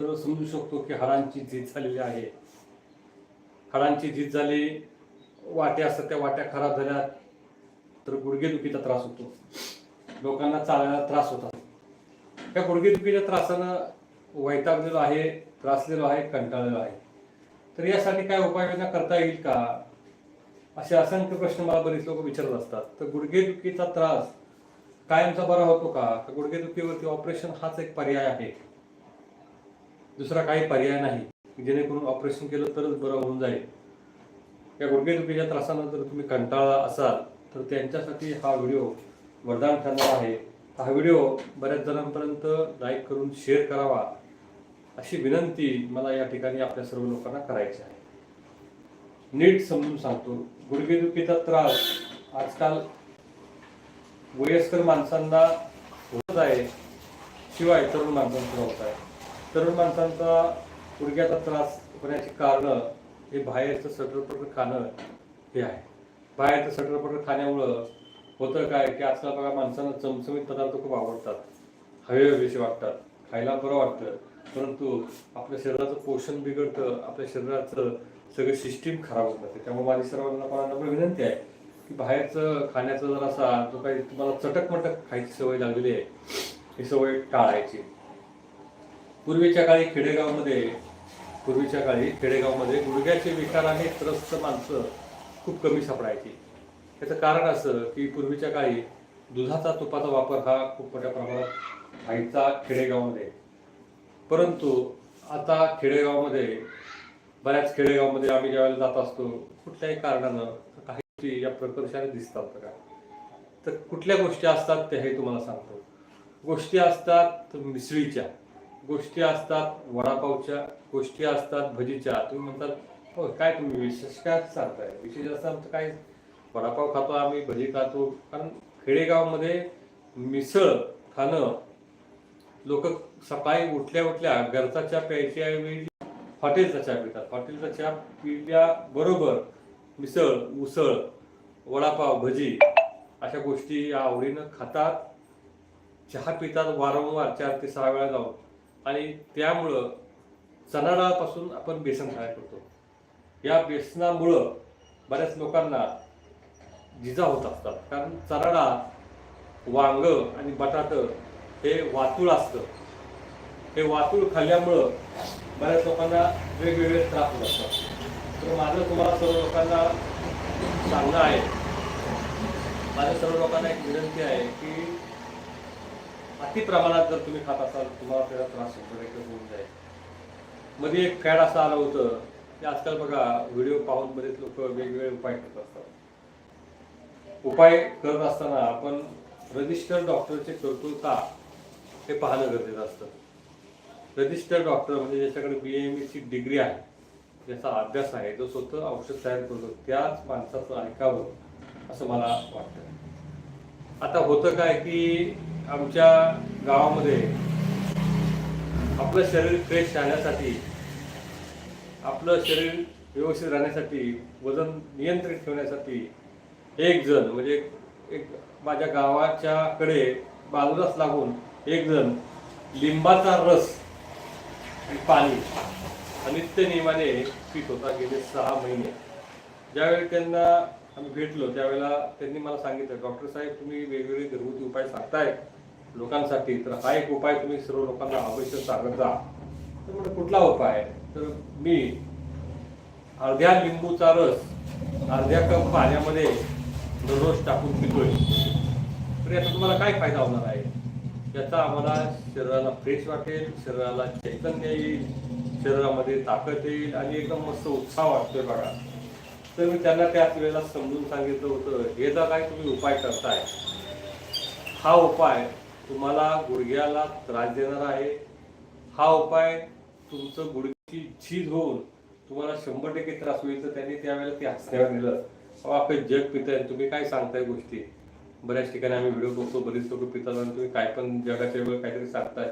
समजू शकतो की हाडांची झीज झालेली आहे. हाडांची झीज झाली वाट्या असतात त्या वाट्या खराब झाल्या तर गुडघेदुखीचा त्रास होतो. लोकांना चालायला त्रास होतात त्या गुडघेदुखीच्या त्रासानं वैतागलेलो आहे त्रासलेलो आहे कंटाळलेलो आहे. तर यासाठी काय उपाययोजना करता येईल का? असे असंख्य प्रश्न मला बरेच लोक विचारत असतात. तर गुडघेदुखीचा त्रास कायमचा बरा होतो का? तर गुडघेदुखीवरती ऑपरेशन हाच एक पर्याय आहे. दुसरा काही पर्याय नाही. जेणेकरून ऑपरेशन केलं तरच बरं होऊन जाईल. या गुडघेदुखीच्या त्रासानं जर तुम्ही कंटाळा असाल तर त्यांच्यासाठी हा व्हिडिओ वरदान ठरणार आहे. हा व्हिडिओ बऱ्याच जणांपर्यंत लाईक करून शेअर करावा अशी विनंती मला या ठिकाणी आपल्या सर्व लोकांना करायची आहे. नीट समजून सांगतो गुडघेदुखीचा त्रास आजकाल वयस्कर माणसांना होत आहे शिवाय तरुण माणसांना होत आहे. तरुण माणसांचा गुडघ्याचा त्रास होण्याची कारणं हे बाहेरचं सटरपटर खाणं हे आहे. बाहेरचं सटरपटर खाण्यामुळं होतं काय की आजकाल बघा माणसांना चमचमीत पदार्थ खूप आवडतात. हवे हवेसे वाटतात. खायला बरं वाटतं. परंतु आपल्या शरीराचं पोषण बिघडतं. आपल्या शरीराचं सगळं सिस्टीम खराब होत. जाते त्यामुळे माझी सर्वांना कोणाला विनंती आहे की बाहेरचं खाण्याचं जरासा जो काही तुम्हाला चटक मटक खायची सवय लागलेली आहे ही सवय टाळायची. पूर्वीच्या काळी खेडेगावमध्ये पूर्वीच्या काळी खेडेगावमध्ये गुडघ्याचे विकाराने त्रस्त माणसं खूप कमी सापडायची. त्याचं कारण असं की पूर्वीच्या काळी दुधाचा तुपाचा वापर हा खूप मोठ्या प्रमाणात व्हायचा खेडेगावमध्ये. परंतु आता खेडेगावमध्ये बऱ्याच खेडेगावमध्ये आम्ही ज्यावेळेला जात असतो कुठल्याही कारणानं काही गोष्टी या प्रकर्षाने दिसतात का तर कुठल्या गोष्टी असतात ते हे तुम्हाला सांगतो. गोष्टी असतात मिसळीच्या. गोष्टी असतात वडापावच्या गोष्टी असतात भजीच्या. तुम्ही म्हणतात हो काय तुम्ही विशेष काय सांगताय? विशेष असतात तर काय वडापाव खातो आम्ही भजी खातो. कारण खेडेगावमध्ये मिसळ खाणं लोक सकाळी उठल्या उठल्या घरचा चहा प्यायच्या ऐवजी हॉटेलचा चहा पितात. हॉटेलचा चहा पिल्याबरोबर मिसळ उसळ वडापाव भजी अशा गोष्टी या आवडीनं खातात. चहा पितात वारंवार चार ते सहा वेळा जाऊन. आणि त्यामुळं चणाडाळापासून आपण बेसन तयार करतो. या बेसनामुळं बऱ्याच लोकांना जिजा होत असतात. कारण चणा डाळ वांग आणि बटाट हे वातूळ असतं. हे वातूळ खाल्ल्यामुळं बऱ्याच लोकांना वेगवेगळे त्रास होत असतात. तर माझं तुम्हाला सर्व लोकांना सांगणं आहे. माझ्या सर्व लोकांना एक विनंती आहे की अति प्रमाणात जर तुम्ही खात असाल तुम्हाला त्याचा त्रास होतो टक्के होऊन जाईल. मध्ये एक फॅड असं आलं होतं की आजकाल बघा व्हिडिओ पाहून बरेच लोक वेगवेगळे उपाय करत असतात. उपाय करत असताना आपण रजिस्टर्ड डॉक्टरचे करतो का हे पाहणं गरजेचं असतं. रजिस्टर्ड डॉक्टर म्हणजे ज्याच्याकडे बी एम एची डिग्री आहे ज्याचा अभ्यास आहे जो स्वतः औषध तयार करतो त्याच माणसाचं ऐकावं असं मला वाटतं. आता होतं काय की आमच्या गावामध्ये आपलं शरीर फ्रेश राहण्यासाठी आपलं शरीर व्यवस्थित राहण्यासाठी वजन नियंत्रित ठेवण्यासाठी एक जण म्हणजे एक माझ्या गावाच्याकडे बाजूलाच लागून एक जण लिंबाचा रस आणि पाणी अनित्य नियमाने पीत होता गेले सहा महिने. ज्यावेळी त्यांना आम्ही भेटलो त्यावेळेला त्यांनी मला सांगितलं डॉक्टर साहेब तुम्ही वेगवेगळे घरगुती उपाय सांगताय. लोकांसाठी. तर हा एक उपाय तुम्ही सर्व लोकांना अवश्य सांगत जा. तर म्हणजे कुठला उपाय? तर मी अर्ध्या लिंबूचा रस अर्ध्या कप पाण्यामध्ये दररोज टाकून पितोय. तर याचा तुम्हाला काय फायदा होणार आहे? याचा आम्हाला शरीराला फ्रेश वाटेल शरीराला चैतन्य येईल शरीरामध्ये ताकद येईल आणि एकदम मस्त उत्साह वाटतोय बघा. तर मी त्यांना त्याच वेळेला समजून सांगितलं होतं हे जर काय तुम्ही उपाय करताय. हा उपाय तुम्हाला गुडघ्याला त्रास देणार आहे. हा उपाय तुमचं गुडघ्याची झीज होऊन तुम्हाला शंभर टक्के त्रास होईल तर त्यांनी त्यावेळेला ते हसण्यावर दिलं. आपलं जग पिताय तुम्ही काय सांगताय गोष्टी? बऱ्याच ठिकाणी आम्ही व्हिडिओ बघतो बरीच लोक पितात आणि तुम्ही काय पण जगाच्या वेळ काहीतरी सांगताय.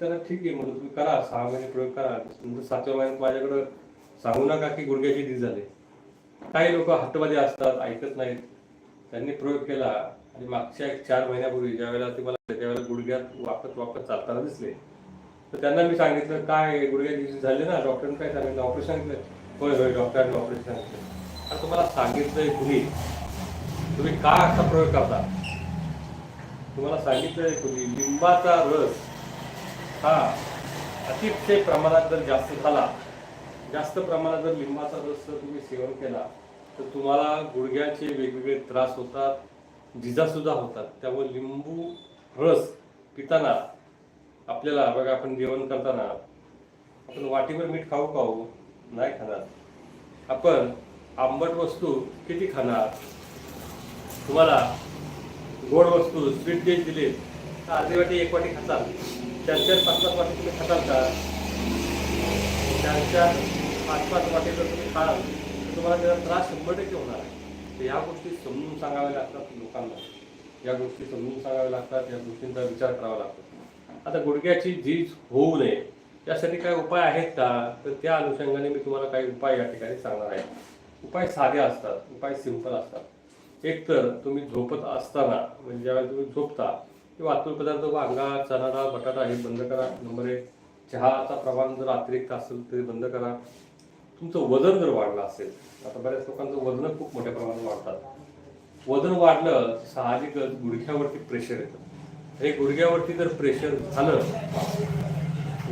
तर ठीक आहे म्हणून तुम्ही करा सहा महिने प्रयोग करा. तुमचं सातव्या महिन्यात माझ्याकडं सांगू नका की गुडघ्याची झीज झाली. काही लोक हट्टवादी असतात ऐकत नाहीत. त्यांनी प्रयोग केला. आणि मागच्या एक चार महिन्यापूर्वी ज्यावेळेला ते मला त्यावेळेला गुडघ्यात वाकत वाकत चालताना दिसले तर त्यांना मी सांगितलं काय गुडघ्याची झाले ना? डॉक्टरने काय सांगितलं? ऑपरेशन सांगितलं. होय होय डॉक्टरांनी ऑपरेशन सांगितलं. आता तुम्हाला सांगितलंय कुणी? तुम्ही का असा प्रयोग करता? तुम्हाला सांगितलंय कुणी? लिंबाचा रस. हा अतिशय प्रमाणात जर जास्त झाला जास्त प्रमाणात जर लिंबाचा रस जर तुम्ही सेवन केला तर तुम्हाला गुडघ्याचे वेगवेगळे त्रास होतात जिजासुद्धा होतात. त्यामुळे लिंबू रस पिताना आपल्याला बघा आपण जेवण करताना आपण वाटीवर मीठ खाऊ खाऊ नाही खाणार. आपण आंबट वस्तू किती खाणार? तुम्हाला गोड वस्तू स्वीट डिश दिली तर अर्धी वाटी एक वाटी खाताल. चार चार पाच पाच वाटी तुम्ही खाताल का? चार चार पाच पाच वाटी जर तुम्ही खाल तर तुम्हाला त्याचा त्रास शंभर टक्के होणार आहे. तर या गोष्टी समजून सांगाव्या लागतात लोकांना. या गोष्टी समजून सांगाव्या लागतात या गोष्टींचा विचार करावा लागतो. आता गुडघ्याची झीज होऊ नये यासाठी काय उपाय आहेत का? तर त्या अनुषंगाने मी तुम्हाला काही उपाय या ठिकाणी सांगणार आहे. उपाय साधे असतात उपाय सिंपल असतात. एक तर तुम्ही झोपत असताना म्हणजे ज्यावेळेला तुम्ही झोपता ते वातूर पदार्थ वांगा चणाडाळ बटाटा हे बंद करा नंबर एक. चहाचा प्रमाण जर अतिरिक्त असेल तरी बंद करा. तुमचं वजन जर वाढलं असेल आता बऱ्याच लोकांचं वजन खूप मोठ्या प्रमाणात वाढतात. वजन वाढलं साहजिकच गुडघ्यावरती प्रेशर येतं. हे गुडघ्यावरती जर प्रेशर झालं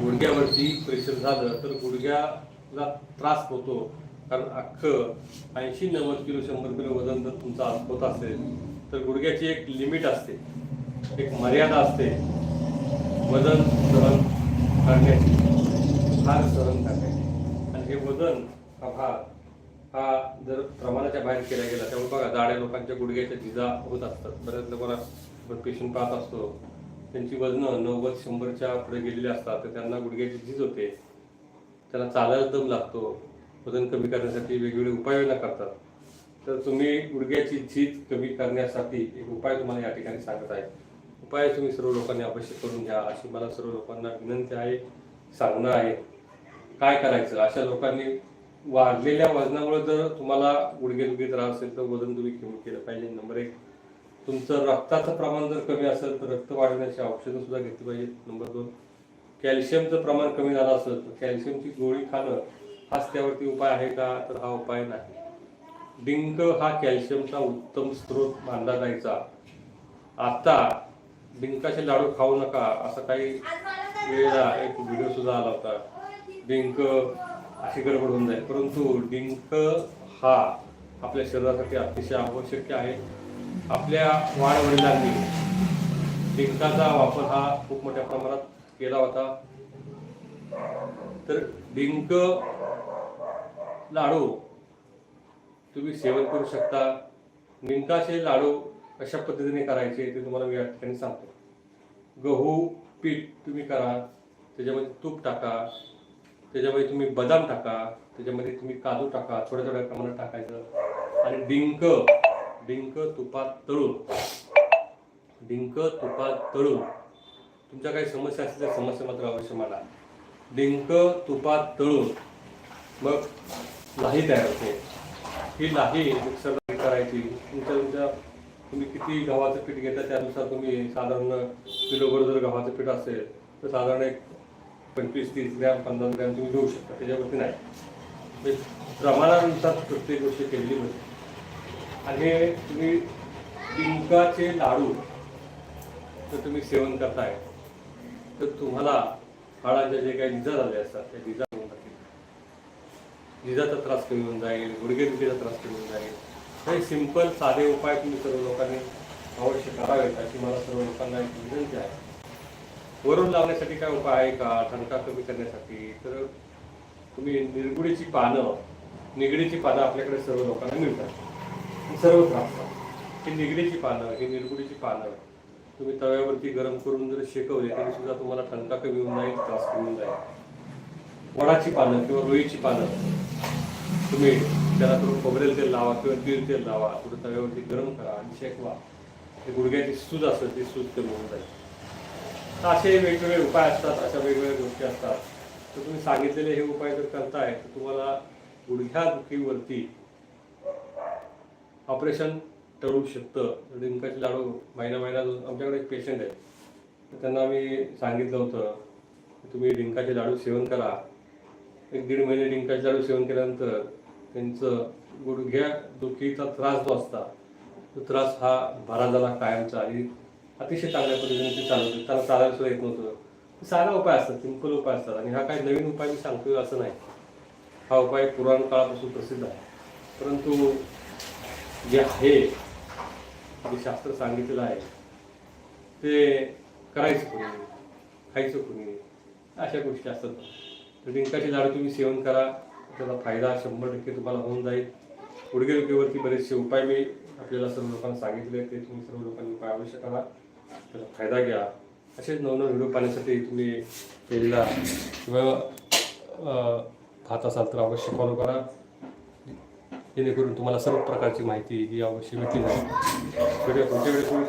गुडघ्यावरती प्रेशर झालं तर गुडघ्याला त्रास होतो. कारण अख्खं ऐंशी नव्वद किलो शंभर किलो वजन जर तुमचा होत असेल तर गुडघ्याची एक लिमिट असते. एक मर्यादा असते. वजन सहन करण्याची. फार सहन करण्याची. वजन हा भाग हा जर प्रमाणाच्या बाहेर केला गेला त्यामुळे बघा जाड्या लोकांच्या गुडघ्याच्या जिजा होत असतात. बऱ्याच लोकांना आपण पेशंट पाहत असतो. त्यांची वजनं नव्वद शंभरच्या पुढे गेलेली असतात तर त्यांना गुडघ्याची झीज होते. त्यांना चालायला दम लागतो. वजन कमी करण्यासाठी वेगवेगळे उपाययोजना करतात. तर तुम्ही गुडघ्याची झीज कमी करण्यासाठी एक उपाय तुम्हाला या ठिकाणी सांगत आहे. उपाय तुम्ही सर्व लोकांनी अवश्य करून घ्या. अशी मला सर्व लोकांना विनंती आहे सांगणं आहे. काय करायचं? अशा लोकांनी वाढलेल्या वजनामुळे जर तुम्हाला गुडघे दुखी त्रास असेल तर वजन तुम्ही कमी केलं पाहिजे. नंबर एक तुमचं रक्ताचं प्रमाण जर कमी असेल तर रक्त वाढवण्याची औषधं सुद्धा घेतली पाहिजेत. नंबर दोन कॅल्शियमचं प्रमाण कमी झालं असेल तर कॅल्शियमची गोळी खाणं हाच त्यावरती उपाय आहे का? तर हा उपाय नाही. डिंक हा कॅल्शियमचा उत्तम स्रोत मानला जायचा. आता डिंकाचे लाडू खाऊ नका असं काही वेळेला एक व्हिडिओ सुद्धा आला होता. डिंक अशी गडबड होऊन जाईल. परंतु डिंक हा आपल्या शरीरासाठी अतिशय आवश्यक आहे. आपल्या वाढवडिलांनी डिंकाचा वापर हा खूप मोठ्या प्रमाणात केला होता. तर डिंक लाडू तुम्ही सेवन करू शकता. डिंकाचे लाडू कशा पद्धतीने करायचे ते तुम्हाला मी या ठिकाणी सांगतो. गहू पीठ तुम्ही करा. त्याच्यामध्ये तूप टाका. त्याच्यामध्ये तुम्ही बदाम टाका त्याच्यामध्ये तुम्ही काजू टाका थोड्या थोड्या प्रमाणात टाकायचं. आणि डिंक डिंक तुपात तळून डिंक तुपात तळून तुमच्या काही समस्या असतील त्या समस्या मात्र अवश्य मला डिंक तुपात तळून मग लाही तयार होते. ही लाही मिक्सरला करायची. तुमच्या तुमच्या तुम्ही किती गव्हाचं पीठ घेता त्यानुसार तुम्ही साधारण किलोभर जर गव्हाचं पीठ असेल तर साधारण एक पंचवीस तीस ग्रॅम पन्नास ग्रॅम तुम्ही घेऊ शकता त्याच्यावरती नाही. म्हणजे प्रमाणानुसार प्रत्येक गोष्ट केलेली होती आणि हे तुम्ही डिंकाचे लाडू जर तुम्ही सेवन करताय तर तुम्हाला हाडांच्या जे काही जिजा झाले असतात त्या जिजा होऊन जातील जिजाचा त्रास कमी होऊन जाईल गुडघेदुखीचा त्रास कमी होऊन जाईल. हे सिंपल साधे उपाय तुम्ही सर्व लोकांनी अवश्य करावेत अशी मला सर्व लोकांना एक विनंती आहे. वरून लावण्यासाठी काय उपाय आहे का? ठणका कमी करण्यासाठी? तर तुम्ही निरगुडीची पानं निगडीची पानं आपल्याकडे सर्व लोकांना मिळतात. सर्व त्रासतात ही निगडीची पानं ही निरगुडीची पानं तुम्ही तव्यावरती गरम करून जर शेकवले तरी सुद्धा तुम्हाला ठणका कमी होऊन जाईल त्रास कमी होऊन जाईल. वडाची पानं किंवा रोईची पानं तुम्ही त्याला थोडं खोबरेल तेल लावा किंवा तीळ तेल लावा थोडं तव्यावरती गरम करा आणि शेकवा. ते गुडघ्याची सूज असेल ती सूज कमी होऊन जाईल. असे वेगवेगळे उपाय असतात अशा वेगवेगळ्या गोष्टी असतात. तर तुम्ही सांगितलेले हे उपाय जर करताय तर तुम्हाला गुडघ्या दुखीवरती ऑपरेशन टळू शकतं. डिंकाचे लाडू महिना महिना जो- आमच्याकडे एक पेशंट आहे तर त्यांना आम्ही सांगितलं होतं तुम्ही डिंकाचे लाडू सेवन करा. एक दीड महिने डिंकाचे लाडू सेवन केल्यानंतर त्यांचं गुडघ्या दुखीचा त्रास जो असता तो त्रास हा बरा झाला कायमचा. आणि अतिशय चांगल्या पद्धतीने ते चालवते त्याला चालायला सुद्धा येत नव्हतं. साधा उपाय असतात सिंपल उपाय असतात. आणि हा काही नवीन उपाय मी सांगतोय असं नाही. हा उपाय पुराण काळापासून प्रसिद्ध आहे. परंतु जे आहे जे शास्त्र सांगितलेलं आहे ते करायचं कोणी? खायचं कोणी? अशा गोष्टी असतात. तर डिंकाचे लाडू तुम्ही सेवन करा. त्याचा फायदा शंभर टक्के तुम्हाला होऊन जाईल. गुडघेदुखीवरती बरेचसे उपाय मी आपल्याला सर्व लोकांना सांगितले ते तुम्ही सर्व लोकांनी उपाय आवश्यक करा. त्याचा फायदा घ्या. असेच नवनव व्हिडिओ पाहण्यासाठी तुम्ही पेजला किंवा पाहत असाल तर अवश्य फॉलो करा. जेणेकरून तुम्हाला सर्व प्रकारची माहिती ही अवश्य भेटली जाईल. व्हिडिओ पुढच्या वेळेस तुम्ही